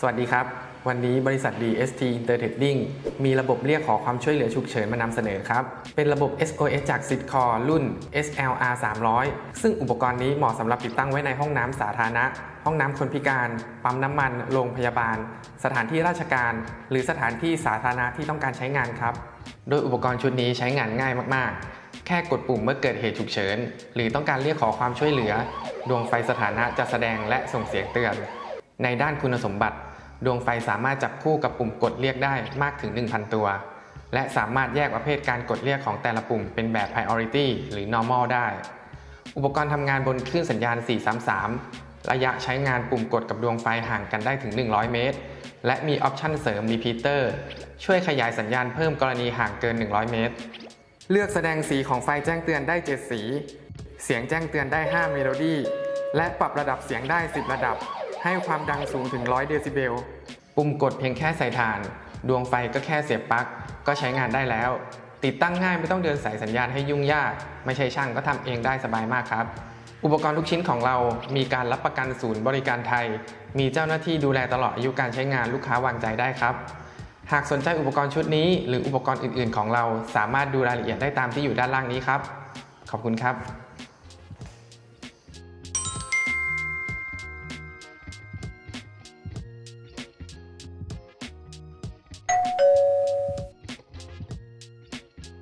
สวัสดีครับ วันนี้บริษัท DST Intertrading มีระบบเรียกขอความช่วยเหลือฉุกเฉินมานำเสนอครับ เป็นระบบ SOS จาก s i t c o r รุ่น SLR 300 ซึ่งอุปกรณ์นี้เหมาะสำหรับติดตั้งไว้ในห้องน้ำสาธารณะ ห้องน้ำคนพิการ ปั๊มน้ำมัน โรงพยาบาล สถานที่ราชการ หรือสถานที่สาธารณะที่ต้องการใช้งานครับ โดยอุปกรณ์ชุดนี้ใช้งานง่ายมาก ๆแค่กดปุ่มเมื่อเกิดเหตุฉุกเฉิน หรือต้องการเรียกขอความช่วยเหลือ ดวงไฟสถานะจะแสดงและส่งเสียงเตือน ในด้านคุณสมบัติ ดวงไฟสามารถจับคู่กับปุ่มกดเรียกได้มากถึง 1,000 ตัว และสามารถแยกประเภทการกดเรียกของแต่ละปุ่มเป็นแบบ priority หรือ normal ได้ อุปกรณ์ทำงานบนคลื่นสัญญาณ 433 ระยะใช้งานปุ่มกดกับดวงไฟห่างกันได้ถึง 100 เมตร และมีออปชันเสริม repeater ช่วยขยายสัญญาณเพิ่มกรณีห่างเกิน 100 เมตร เลือกแสดงสีของไฟแจ้งเตือนได้ 7 สี เสียงแจ้งเตือนได้ 5 เมโลดี้ และปรับระดับเสียงได้ 10 ระดับ ให้ความดังสูงถึง 100 เดซิเบล ปุ่มกดเพียงแค่ใส่ถ่าน ดวงไฟก็แค่เสียบปลั๊ก ก็ใช้งานได้แล้ว ติดตั้งง่ายไม่ต้องเดินสายสัญญาณให้ยุ่งยาก ไม่ใช่ช่างก็ทำเองได้สบายมากครับ อุปกรณ์ทุกชิ้นของเรามีการรับประกันศูนย์บริการไทย มีเจ้าหน้าที่ดูแลตลอดอายุการใช้งานลูกค้าวางใจได้ครับหากสนใจอุปกรณ์ชุดนี้ หรืออุปกรณ์อื่น ๆ ของเราสามารถดูรายละเอียดได้ตามที่อยู่ด้านล่างนี้ครับ ขอบคุณครับ